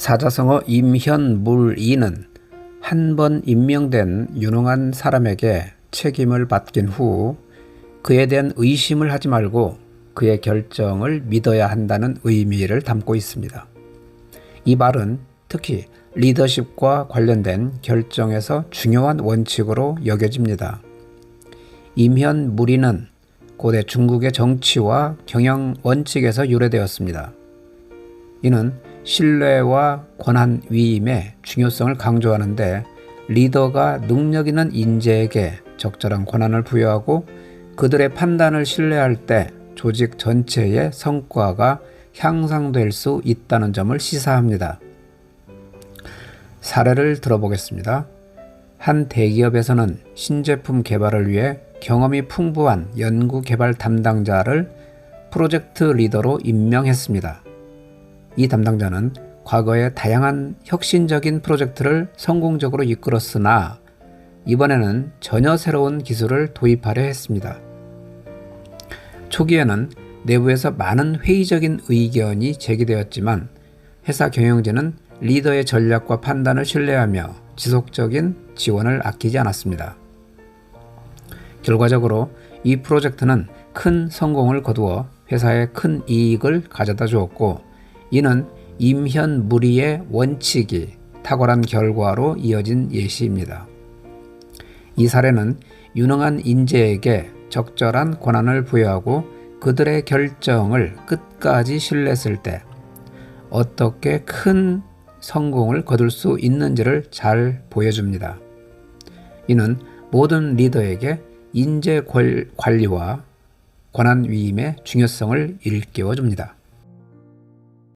사자성어 임현물이는 한 번 임명된 유능한 사람에게 책임을 맡긴 후 그에 대한 의심을 하지 말고 그의 결정을 믿어야 한다는 의미를 담고 있습니다. 이 말은 특히 리더십과 관련된 결정에서 중요한 원칙으로 여겨집니다. 임현 무리는 고대 중국의 정치와 경영 원칙에서 유래되었습니다. 이는 신뢰와 권한 위임의 중요성을 강조하는데 리더가 능력 있는 인재에게 적절한 권한을 부여하고 그들의 판단을 신뢰할 때 조직 전체의 성과가 향상될 수 있다는 점을 시사합니다. 사례를 들어보겠습니다. 한 대기업에서는 신제품 개발을 위해 경험이 풍부한 연구 개발 담당자를 프로젝트 리더로 임명했습니다. 이 담당자는 과거에 다양한 혁신적인 프로젝트를 성공적으로 이끌었으나 이번에는 전혀 새로운 기술을 도입하려 했습니다. 초기에는 내부에서 많은 회의적인 의견이 제기되었지만 회사 경영진은 리더의 전략과 판단을 신뢰하며 지속적인 지원을 아끼지 않았습니다. 결과적으로 이 프로젝트는 큰 성공을 거두어 회사에 큰 이익을 가져다 주었고 이는 임현 무리의 원칙이 탁월한 결과로 이어진 예시입니다. 이 사례는 유능한 인재에게 적절한 권한을 부여하고 그들의 결정을 끝까지 신뢰했을 때 어떻게 큰 성공을 거둘 수 있는지를 잘 보여줍니다. 이는 모든 리더에게 인재 관리와 권한 위임의 중요성을 일깨워 줍니다.